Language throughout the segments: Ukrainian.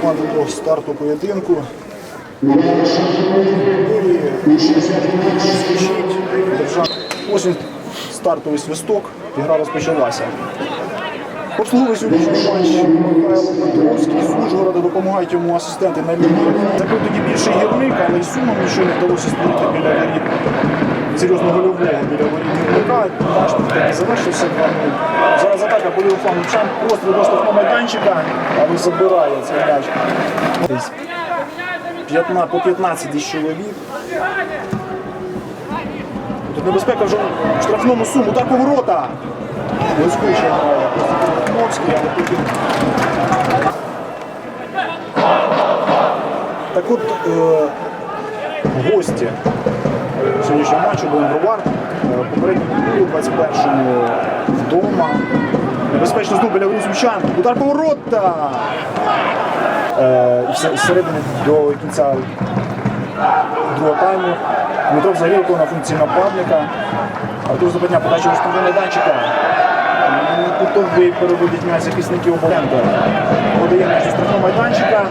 команди до старту поєдинку. Ось він стартовий свисток, і розпочалася. Обслуговуючи матч Михайло допомагають йому асистенти на лінії. Такий тоді більший гірник, але й сумом нічого не вдалося створити біля воріт. Серйозно гольового біля воріт гірника. Наш таки завершився 2-0. Зараз атака по лівому флангу. Чан просто до штрафного майданчика, але забирає цей м'яч. Десь 15, по 15 десь чоловік. Тут небезпека вже в штрафному суму. Удар поворота. Блискуче грає Мовський, але потім. Так от е, гості сьогоднішнього матчу були Бровар. Е, Попередньо 21-му вдома. Небезпечно знову біля Русумчан. Удар поворота. Е, і зсередини до кінця другого тайму. Дмитро взагалі виконував функції нападника. Артур Западня подача штрафного майданчика. Кутовий переводить м'яч захисників Оболенко. Подає м'яч до штрафного майданчика.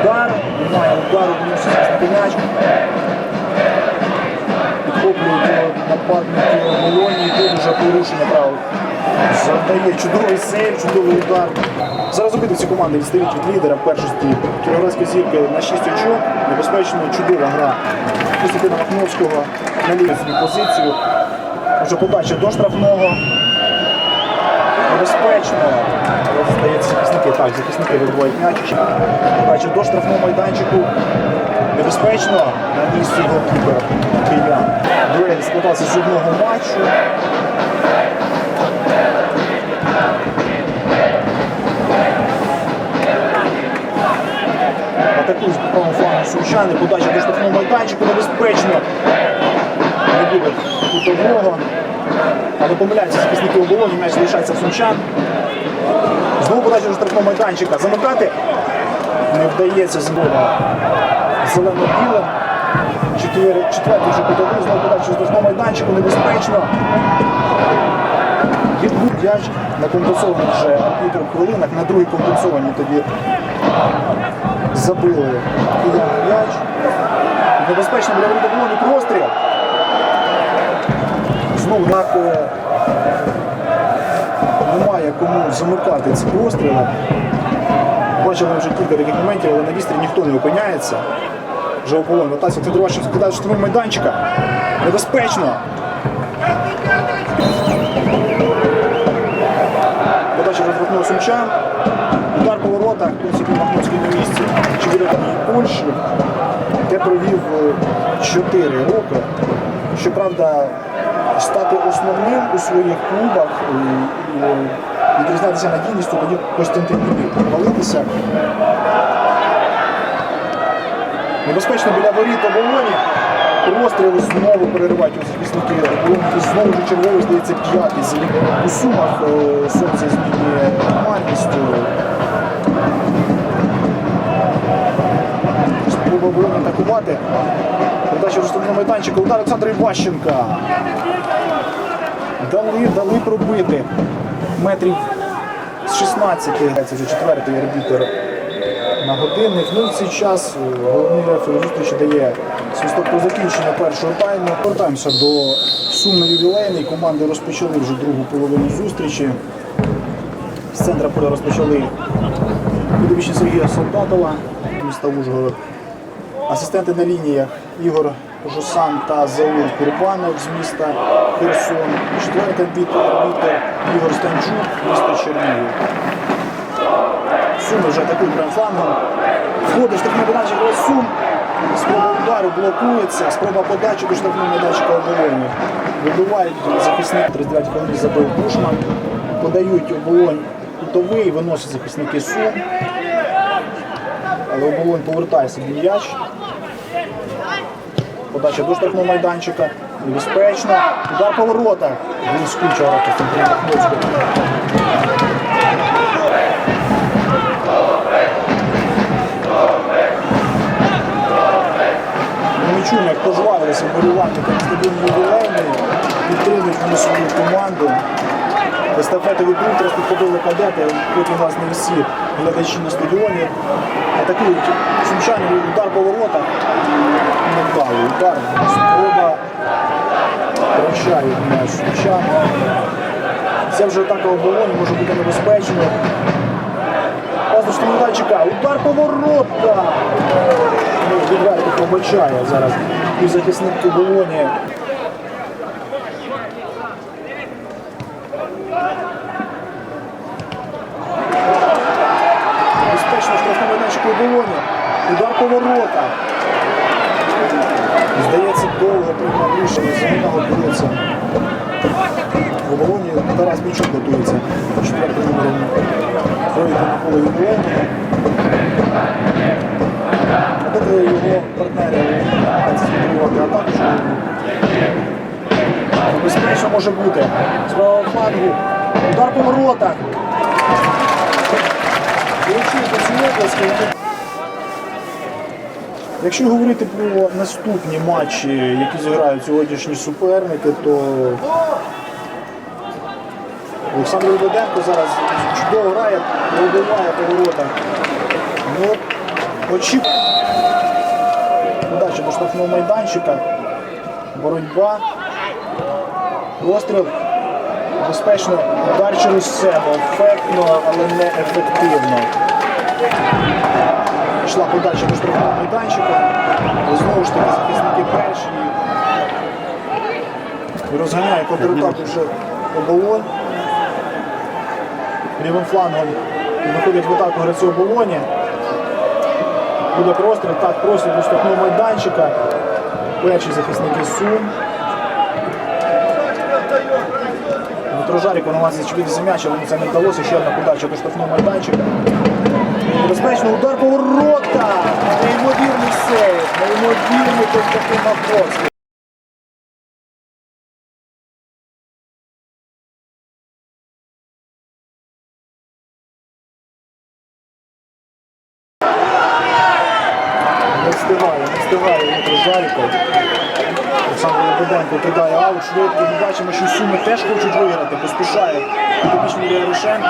Удар. Немає удару, виносить захисник м'яч. Підхоплюють нападники. І тут вже порушення правил. Завдає чудовий сейв, чудовий удар. Зараз обидві ці команди відстають від лідера першості Кіровоградської зірки на 6 очок. Небезпечно чудова гра. Костянтина Махновського на свою позицію. Вже подача до штрафного. Небезпечно. Але здається, захисники. Так, захисники вибивають м'яч. Подача до штрафного майданчику. Небезпечно. На місці голкіпер Киян. Дуель складався з одного матчу. Атакують по правому флангу сумчани, подача до штрафного майданчику, небезпечно. Не буде кутового. Але помиляються захисники оборони, м'яч залишається сумчан. Знову подача до штрафного майданчика. Замикати не вдається знову зелено-білим. Четвертий вже кутовий, знову подача до штрафного майданчику, небезпечно. Відбув м'яч на компенсованих вже арбітром хвилинах, на другій компенсованій тоді забили м'яч. Небезпечно воріт оболоні простріл. Знову так е, немає кому замикати ці простріли. Бачили вже кілька таких моментів, але на вістрі ніхто не опиняється. Вже ополон вертається центрувачів скидає штрафного майданчика. Небезпечно. Подача розвернула сумчан. Удар по воротах, в принципі, Махновський на місці. Чи буде Польщі, де провів 4 роки. Щоправда, стати основним у своїх клубах і, відрізнятися надійністю, тоді Костянтин провалитися. Небезпечно біля воріт оболоні. Простріли знову переривають захисники знову ж черговий, здається, п'ятий. У сумах е, сонце змінює нормальністю. Спроба оборони атакувати. Передача розставного майданчика. Удар Олександра Іващенка. Дали, дали пробити. Метрів з 16. Це вже четвертий арбітер на годинник. Ну в цей час е, головний рефері зустрічі дає свисток про закінчення першого тайму. Повертаємося до сумно ювілейний. Команди розпочали вже другу половину зустрічі. З центра поля розпочали підопічні Сергія Солдатова, міста Ужгород. Асистенти на лініях Ігор Жусан та Заур Курбанов з міста Херсон. Четвертий арбітр Ігор Станчук, місто Чернігів. Суми вже атакують прям флангом. Входить штрафний майданчик Сум. Спроба удару блокується. Спроба подачі до штрафного майданчика оболоні. Вибивають захисник 39 хвилин забив Бушман. Подають оболонь кутовий, виносять захисники Сум. Але оболонь повертає собі м'яч. Подача до штрафного майданчика. Небезпечно. Удар по воротах. Блискуча гра Костянтина Махновського. Ми чуємо, як пожвавилися вболівальники на стадіоні ювілейний, підтримують вони свою команду, від Ультрас підходили кадети, потім у нас не всі глядачі на стадіоні атакують сумчани удар по воротах. Удар. Спроба втрачають м'яч сумчан. Це вже атака оборони, може бути небезпечно. Пасничний Миколайчика, удар по воротах. Ну, Відверто пробачає зараз і захисник оборони. Безпечно штрафному майданчику оборони. Удар по воротах. Здається, довго приймав рішення, заміна готується. В обороні Тарас Бічук готується. Четвертим номером вийде на поле ювілейного. Обидва його партнери змінювати атаку. що Небезпечно може бути. Справа флангу. Удар по воротах. Вирішується ці області. Якщо говорити про наступні матчі, які зіграють сьогоднішні суперники, то Олександр Лебеденко зараз чудово грає, вибиває поворота. Ну, очікує. Подача до штрафного майданчика. Боротьба. Розстріл. Безпечно удар через себе. Ефектно, але не ефективно. Пішла подача до штрафного майданчика. Але Знову ж таки захисники перші. Розганяє контратаку вже оболонь. Лівим флангом виходять в атаку гравці оболоні. Буде простріл, так, простріл до штрафного майданчика. Перші захисники Сум. Дмитро Жаріко намагається чіпитися м'яч, але це не вдалося. Ще одна подача до штрафного майданчика. Небезпечно удар по воротах. Неймовірний сейв. Неймовірний Константин Маховський. Не встигає, не встигає Дмитро Жаріко. Олександр Лебеденко кидає аут швидко. Ми бачимо, що Суми теж хочуть виграти, поспішає підопічний Ярошенко.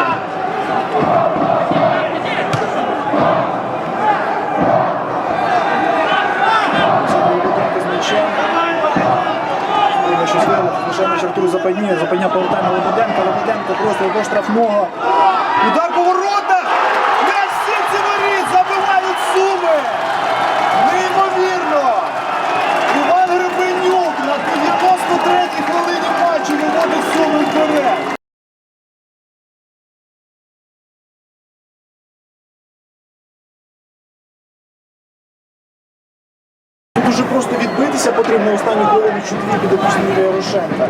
Олександр Лебеденко з м'ячем. Спробує щось виграти, лише м'яч Артуру Западні. Западня повертає на Лебеденка. Лебеденко просто до штрафного. Удар по воротах! М'яч в сітці воріт! Забивають Суми! Неймовірно! Іван Гребенюк на 93-й хвилині матчу виводить Суми вперед. Дуже просто відбитися потрібно останню хвилину чи дві підопічні Юрія Ярошенка.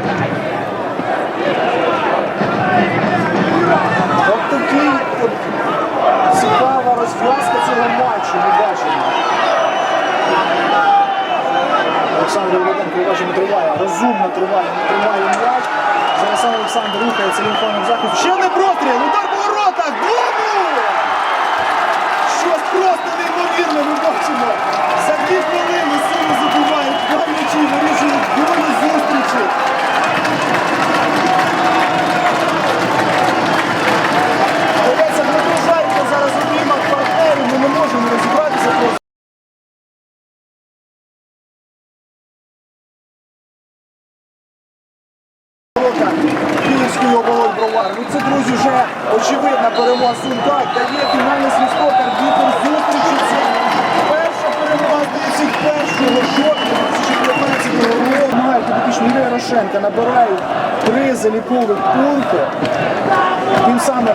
От такий от цікава розв'язка цього матчу ми бачимо. Олександр Володенко, бачимо, триває, розумно триває, триває м'яч. Зараз Олександр рухається лінфоном захисту. Ще не простріл, удар по воротах, 2-0! Щось просто неймовірне ми бачимо. За дві хвилини сили два вирішують долю зустрічі. Зараз обіймав партнерів, ми не можемо розібратися просто. Київської оболонь бровар. Ну це, друзі, вже очевидна перемога Сумка. Дає фінальний свисток, арбітр зустрічі. Це перша перемога 31 жовтня 2015 року. Мають підопічні Юрія Ярошенка, набирають три залікових пункти. Тим самим.